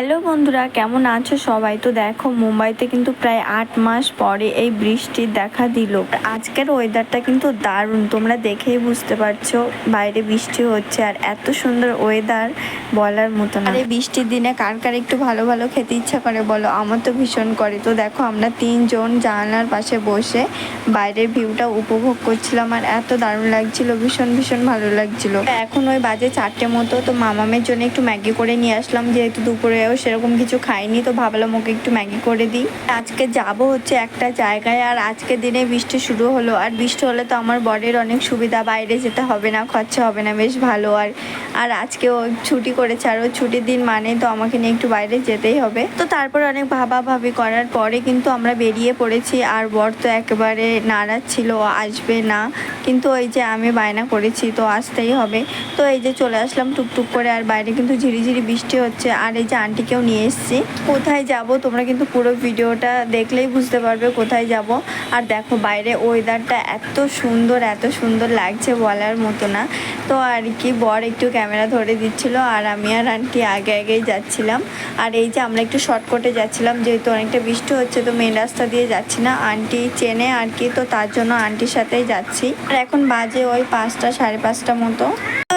Hello বন্ধুরা, কেমন আছো সবাই? তো দেখো, মুম্বাইতে কিন্তু প্রায় আট মাস পরে এই বৃষ্টির দেখা দিল। আজকের ওয়েদারটা কিন্তু দারুণ, তোমরা দেখেই বুঝতে পারছ, বাইরে বৃষ্টি হচ্ছে আর এত সুন্দর ওয়েদার বলার মতো না। এই বৃষ্টির দিনে কার কার একটু ভালো ভালো খেতে ইচ্ছা করে বলো? আমার তো ভীষণ করে। তো দেখো, আমরা তিনজন জানালার পাশে বসে বাইরের ভিউটা উপভোগ করছিলাম আর এত দারুণ লাগছিল, ভীষণ ভীষণ ভালো লাগছিল। এখন ওই বাজে চারটে মতো, তো মামামের জন্য একটু ম্যাগি করে নিয়ে আসলাম, যেহেতু দুপুরেও সেরকম কিছু খাইনি, তো ভাবলাম ওকে একটু ম্যাগি করে দিই। আজকে যাব হচ্ছে একটা জায়গায়, আর আজকে দিনে বৃষ্টি শুরু হলো। আর বৃষ্টি হলে তো আমার বডির অনেক সুবিধা, বাইরে যেতে হবে না, খরচা হবে না, বেশ ভালো। আর আর আজকে ও ছুটি করেছে আর ও ছুটির দিন মানে তো আমাকে নিয়ে একটু বাইরে যেতেই হবে। তো তারপর অনেক ভাবা ভাবি করার পরে কিন্তু আমরা বেরিয়ে পড়েছি আর বর তো একেবারে নারাজ ছিল আসবে না। কিন্তু ওই যে আমি বায়না করেছি, তো আসতেই হবে। তো এই যে চলে আসলাম টুকটুক করে আর বাইরে কিন্তু ঝিরিঝিরি বৃষ্টি হচ্ছে। আর এই যে আন্টিকেও নিয়ে এসেছি। কোথায় যাব? তোমরা কিন্তু পুরো ভিডিওটা দেখলেই বুঝতে পারবে কোথায় যাব। আর দেখো বাইরে ওয়েদারটা এত সুন্দর এত সুন্দর লাগছে বলার মতো না। তো আর কি, বর একটু ক্যামেরা ধরে দিচ্ছিল আর আমি আর আন্টি আগে আগেই যাচ্ছিলাম। আর এই যে আমরা একটু শর্টকটে যাচ্ছিলাম, যেহেতু অনেকটা বৃষ্টি হচ্ছে, তো মেন রাস্তা দিয়ে যাচ্ছি না। আন্টি চেনে আর কি, তো তার জন্য আন্টির সাথেই যাচ্ছি। আর এখন বাজে ওই পাঁচটা, সাড়ে পাঁচটা মতো।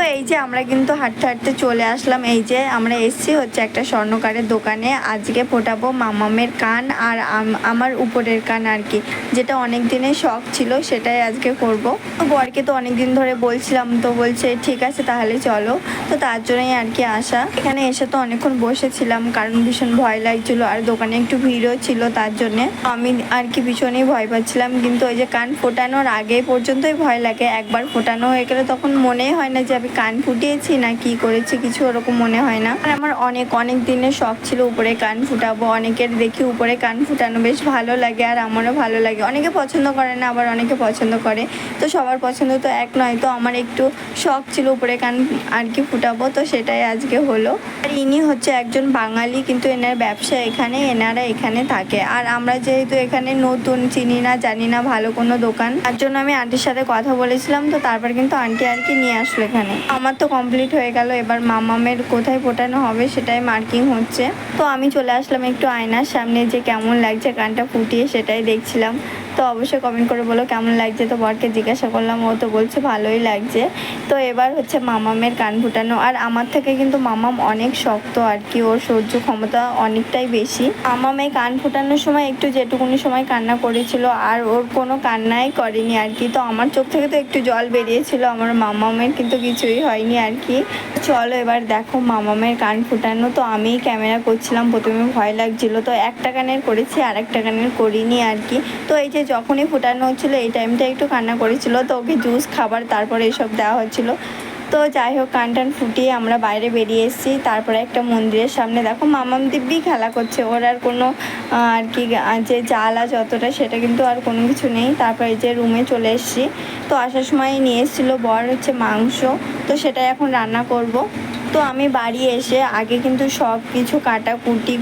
এই যে আমরা কিন্তু হাঁটতে হাঁটতে চলে আসলাম। এই যে আমরা এসছি হচ্ছে একটা স্বর্ণকারের দোকানে। আজকে ফোটাবো মামামের কান আর আম- আমার উপরের কান আর কি। যেটা অনেক দিনের শখ ছিল, সেটাই আজকে করব। বরকে তো অনেক দিন ধরে বলছিলাম, তো বলছে, ঠিক আছে, তাহলে চলো। তো তার জন্যই আর কি আসা। এখানে এসে তো অনেকক্ষণ বসেছিলাম, কারণ ভীষণ ভয় লাগছিল, আর দোকানে একটু ভিড়ও ছিল তার জন্যে। আমি আর কি ভীষণই ভয় পাচ্ছিলাম, কিন্তু ওই যে কান ফোটানোর আগে পর্যন্তই ভয় লাগে। একবার ফোটানো হয়ে গেলে তখন মনেই হয় না যে আমি কান ফুটিয়েছি না কি করেছি কিছু ওরকম মনে হয় না। আর আমার অনেক অনেক দিনের শখ ছিল উপরে কান ফুটাবো। অনেকের দেখি উপরে কান ফুটানো বেশ ভালো লাগে আর আমারও ভালো লাগে। অনেকে পছন্দ করে না, আবার অনেকে পছন্দ করে। তো সবার পছন্দ তো এক নয়, তো আমার একটু শখ ছিল উপরে কান আর কি ফুটাবো, তো সেটাই আজকে হলো। আর ইনি হচ্ছে একজন বাঙালি, কিন্তু এনার ব্যবসা এখানে, এনারা এখানে থাকে। আর আমরা যেহেতু এখানে নতুন, চিনি না, জানি না, ভালো কোনো দোকান, তার জন্য আমি আন্টির সাথে কথা বলেছিলাম, তো তারপর কিন্তু আন্টি আর কি নিয়ে আসলো এখানে। আমার তো কমপ্লিট হয়ে গেল, এবার মামামের কোথায় ফোটানো হবে সেটাই মার্কিং হচ্ছে। তো আমি চলে আসলাম একটু আয়নার সামনে, যে কেমন লাগছে কানটা ফুটিয়ে সেটাই দেখছিলাম। তো অবশ্যই কমেন্ট করে বলো কেমন লাগছে? তো বরকে জিজ্ঞাসা করলাম, ও তো বলছে ভালোই লাগছে। তো এবার হচ্ছে মামামের কান ফুটানো। আর আমার থেকে কিন্তু মামাম অনেক শক্ত আর কি, ওর সহ্য ক্ষমতা অনেকটাই বেশি। মামাম কান ফুটানোর সময় একটু যেটুকুনি সময় কান্না করেছিল, আর ওর কোনো কান্নাই করেনি আর কি। তো আমার চোখ থেকে তো একটু জল বেরিয়েছিল, আমার মামামের কিন্তু কিছুই হয়নি আর কি। চলো এবার দেখো মামামের কান ফুটানো। তো আমি ক্যামেরা করছিলাম, প্রথমে ভয় লাগছিল। তো একটা কানের করেছি আর একটা কানের করিনি আর কি। তো এই যে যখনই ফুটানো হচ্ছিল, এই টাইমটা একটু কান্না করেছিল। তো ওকে জুস খাবার তারপরে এসব দেওয়া হচ্ছিল। তো যাই হোক, কান টান ফুটিয়ে আমরা বাইরে বেরিয়ে এসেছি। তারপরে একটা মন্দিরের সামনে। দেখো, মামাম দিব্যি খেলা করছে। ওর আর কোনো আর কি যে জ্বালা যতটা সেটা কিন্তু আর কোনো কিছু নেই। তারপরে যে রুমে চলে এসেছি। তো আসার সময় নিয়ে এসেছিল বর হচ্ছে মাংস। তো সেটাই এখন রান্না করব। তো আমি বাড়ি এসে আগে কিন্তু সব কিছু কাটাকুটি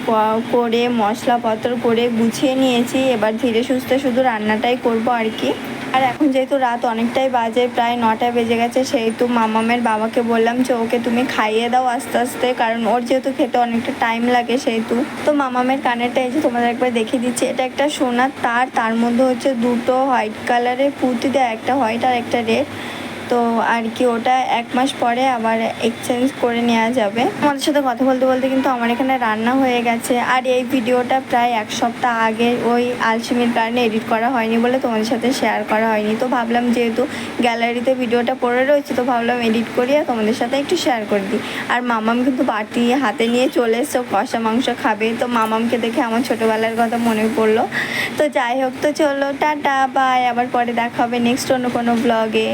করে মশলাপত্র করে গুছিয়ে নিয়েছি। এবার ধীরে সুস্থে শুধু রান্নাটাই করব আর কি। আর এখন যেহেতু রাত অনেকটাই বাজে, প্রায় নটা বেজে গেছে, সেহেতু মামামের বাবাকে বললাম যে, ওকে তুমি খাইয়ে দাও আস্তে আস্তে, কারণ ওর যেহেতু খেতে অনেকটা টাইম লাগে সেহেতু। তো মামামের কানেরটা এই যে তোমাদের একবার দেখিয়ে দিচ্ছি, এটা একটা সোনার তার তার মধ্যে হচ্ছে দুটো হোয়াইট কালারের পুঁতি দেয়, একটা হোয়াইট আর একটা রেড তো আর কি, ওটা এক মাস পরে আবার এক্সচেঞ্জ করে নেওয়া যাবে। আমাদের সাথে কথা বলতে বলতে কিন্তু আমার এখানে রান্না হয়ে গেছে। আর এই ভিডিওটা প্রায় এক সপ্তাহ আগে ওই আলসিমির কারণে এডিট করা হয়নি বলে তোমাদের সাথে শেয়ার করা হয়নি। তো ভাবলাম যেহেতু গ্যালারিতে ভিডিওটা পড়ে রয়েছে, তো ভাবলাম এডিট করি আর তোমাদের সাথে একটু শেয়ার করে দিই। আর মামাম কিন্তু বাটি হাতে নিয়ে চলে এসছে কষা মাংস খাবে। তো মামামকে দেখে আমার ছোটোবেলার কথা মনে পড়ল। তো যাই হোক, তো চলো, টাটা বাই আবার পরে দেখা হবে নেক্সট অন্য কোনো ব্লগে